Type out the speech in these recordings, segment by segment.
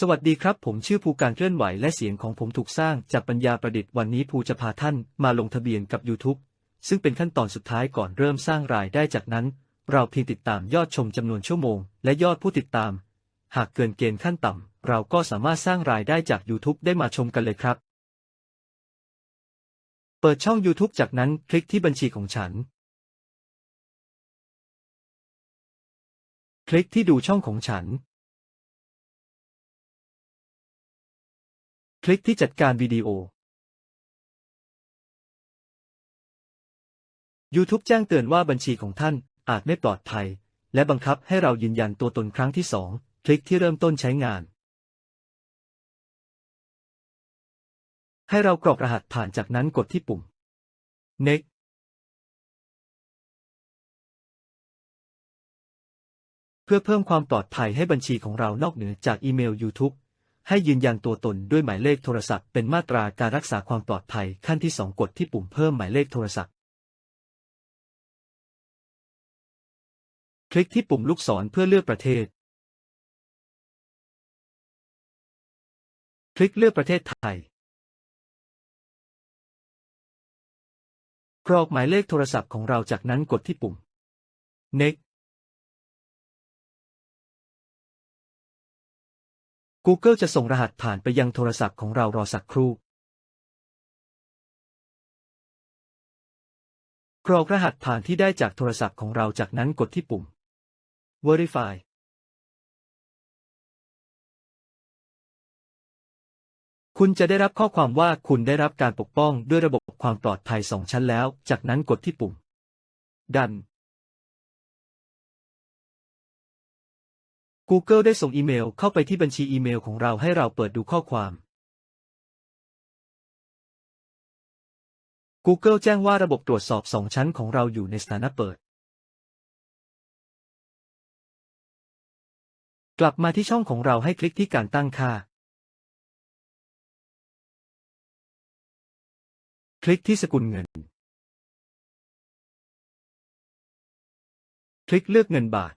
สวัสดีครับ ผมชื่อภูการเคลื่อนไหวและเสียงของผมถูกสร้างจากปัญญาประดิษฐ์วันนี้ภูจะพาท่านมาลงทะเบียนกับ YouTube ซึ่งเป็นขั้นตอนสุดท้ายก่อนเริ่มสร้างรายได้จากนั้น เราเพียงติดตามยอดชมจำนวนชั่วโมง และยอดผู้ติดตาม หากเกินเกณฑ์ขั้นต่ำ เราก็สามารถสร้างรายได้จาก YouTube ได้มาชมกันเลยครับ เปิดช่อง YouTube จากนั้นคลิกที่บัญชีของฉัน คลิกที่ดูช่องของฉัน คลิกที่จัดการวิดีโอ YouTube แจ้งเตือนว่าบัญชีของท่านอาจไม่ปลอดภัย และบังคับให้เรายืนยันตัวตนครั้งที่สองคลิกที่เริ่มต้นใช้งาน ให้เรากรอกรหัสผ่านจากนั้นกดที่ปุ่ม Next เพื่อเพิ่มความปลอดภัยให้บัญชีของเรานอกเหนือจากอีเมล YouTube ให้ยืนยันตัวตนด้วยหมายเลขโทรศัพท์เป็นมาตราการรักษาความปลอดภัยขั้นที่ 2 กดที่ปุ่มเพิ่มหมายเลขโทรศัพท์ คลิกที่ปุ่มลูกศรเพื่อเลือกประเทศ คลิกเลือกประเทศไทย กรอกหมายเลขโทรศัพท์ของเราจากนั้นกดที่ปุ่ม next Google จะส่งรหัสผ่านไปยังโทรศัพท์ของเรารอสักครู่ กรอกรหัสผ่านที่ได้จากโทรศัพท์ของเราจากนั้นกดที่ปุ่ม Verify คุณจะได้รับข้อความว่าคุณได้รับการปกป้องด้วยระบบความปลอดภัยสองชั้นแล้ว จากนั้นกดที่ปุ่ม ดัน Google ได้ส่งอีเมลเข้าไปที่บัญชีอีเมลของเราให้เราเปิดดูข้อความ Google แจ้งว่าระบบตรวจสอบสองชั้นของเราอยู่ในสถานะเปิด กลับมาที่ช่องของเราให้คลิกที่การตั้งค่า คลิกที่สกุลเงิน คลิกเลือกเงินบาท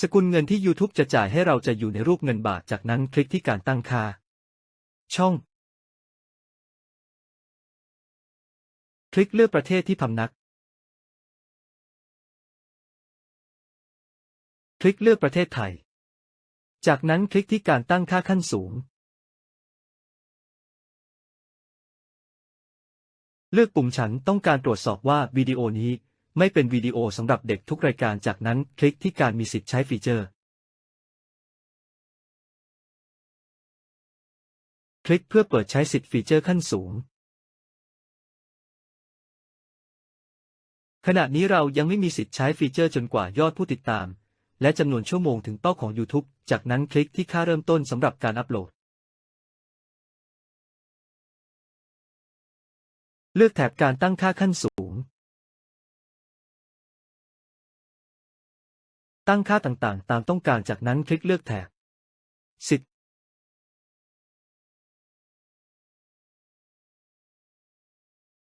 สกุลเงินที่ YouTube จะจ่ายให้เราจะอยู่ในรูปเงินบาท จากนั้นคลิกที่การตั้งค่า ช่อง คลิกเลือกประเทศที่พำนัก คลิกเลือกประเทศไทย จากนั้นคลิกที่การตั้งค่าขั้นสูง เลือกปุ่มฉันต้องการตรวจสอบว่าวิดีโอนี้ ไม่เป็นวิดีโอสำหรับเด็กทุกรายการจากนั้นคลิกที่การมีสิทธิ์ใช้ฟีเจอร์ คลิกเพื่อเปิดใช้สิทธิ์ฟีเจอร์ขั้นสูง ขณะนี้เรายังไม่มีสิทธิ์ใช้ฟีเจอร์จนกว่ายอดผู้ติดตาม และจำนวนชั่วโมงถึงเป้าของ YouTube จากนั้นคลิกที่ค่าเริ่มต้นสำหรับการอัปโหลด เลือกแถบการตั้งค่าขั้นสูง ตั้งค่าต่างๆ ตามต้องการจากนั้นคลิกเลือกแถบสิทธิ์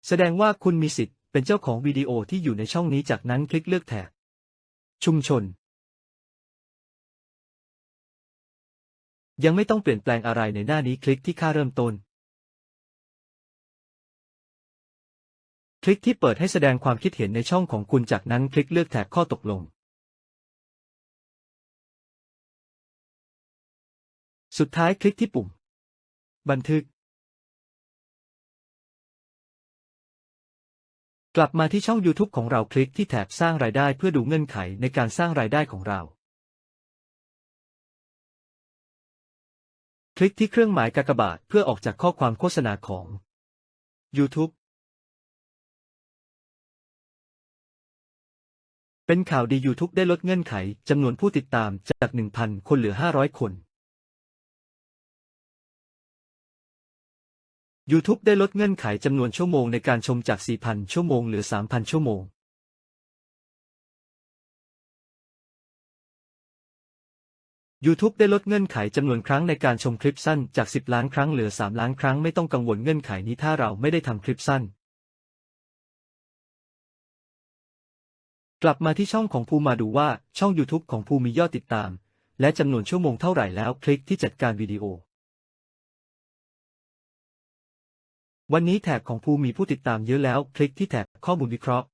แสดงว่าคุณมีสิทธิ์เป็นเจ้าของวิดีโอที่อยู่ในช่องนี้จากนั้นคลิกเลือกแถบชุมชน ยังไม่ต้องเปลี่ยนแปลงอะไรในหน้านี้คลิกที่ค่าเริ่มต้น คลิกที่เปิดให้แสดงความคิดเห็นในช่องของคุณจากนั้นคลิกเลือกแถบข้อตกลง สุดท้ายคลิกที่ปุ่ม บันทึก กลับมาที่ช่อง YouTube ของเราคลิกที่แถบสร้างรายได้เพื่อดูเงื่อนไขในการสร้างรายได้ของเรา คลิกที่เครื่องหมายกากบาทเพื่อออกจากข้อความโฆษณาของ YouTube เป็นข่าวดี YouTube ได้ลดเงื่อนไขจำนวนผู้ติดตามจาก 1,000 คนเหลือ 500 คน YouTube ได้ลดเงื่อนไขจำนวนชั่วโมงในการชมจาก 4,000 ชั่วโมง เหลือ 3,000 ชั่วโมง YouTube ได้ลดเงื่อนไขจำนวนครั้งในการชมคลิปสั้นจาก 10 ล้านครั้งเหลือ 3 ล้านครั้งไม่ต้องกังวลเงื่อนไขนี้ถ้าเราไม่ได้ทำคลิปสั้น กลับมาที่ช่องของภูมาดูว่าช่อง YouTube ของภูมียอดติดตาม และจำนวนชั่วโมงเท่าไหร่แล้วคลิกที่จัดการวิดีโอ วันนี้แท็กของภูมีผู้ติดตามเยอะแล้ว คลิกที่แท็กข้อมูลวิเคราะห์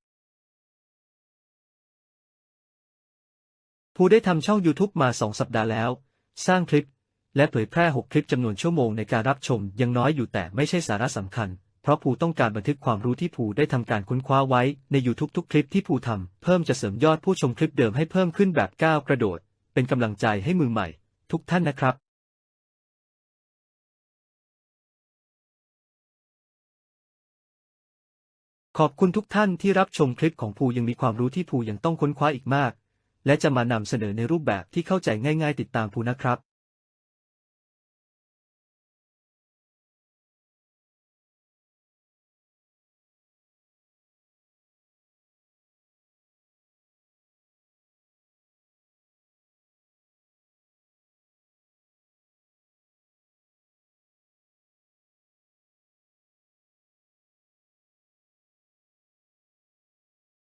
ภูได้ทำช่อง YouTube มา 2 สัปดาห์แล้ว สร้างคลิป และเผยแพร่ 6 คลิปจำนวนชั่วโมงในการรับชมยังน้อยอยู่แต่ไม่ใช่สาระสำคัญ เพราะภูต้องการบันทึกความรู้ที่ภูได้ทำการค้นคว้าไว้ใน YouTube ทุกคลิปที่ภูทำเพิ่มจะเสริมยอดผู้ชมคลิปเดิมให้เพิ่มขึ้นแบบก้าวกระโดด เป็นกำลังใจให้มือใหม่ ทุกท่านนะครับ ขอบคุณทุกท่านที่รับชมคลิปของภูยังมีความรู้ที่ภูยังต้องค้นคว้าอีกมาก และจะมานำเสนอในรูปแบบที่เข้าใจง่าย ๆ ติดตามภูนะครับ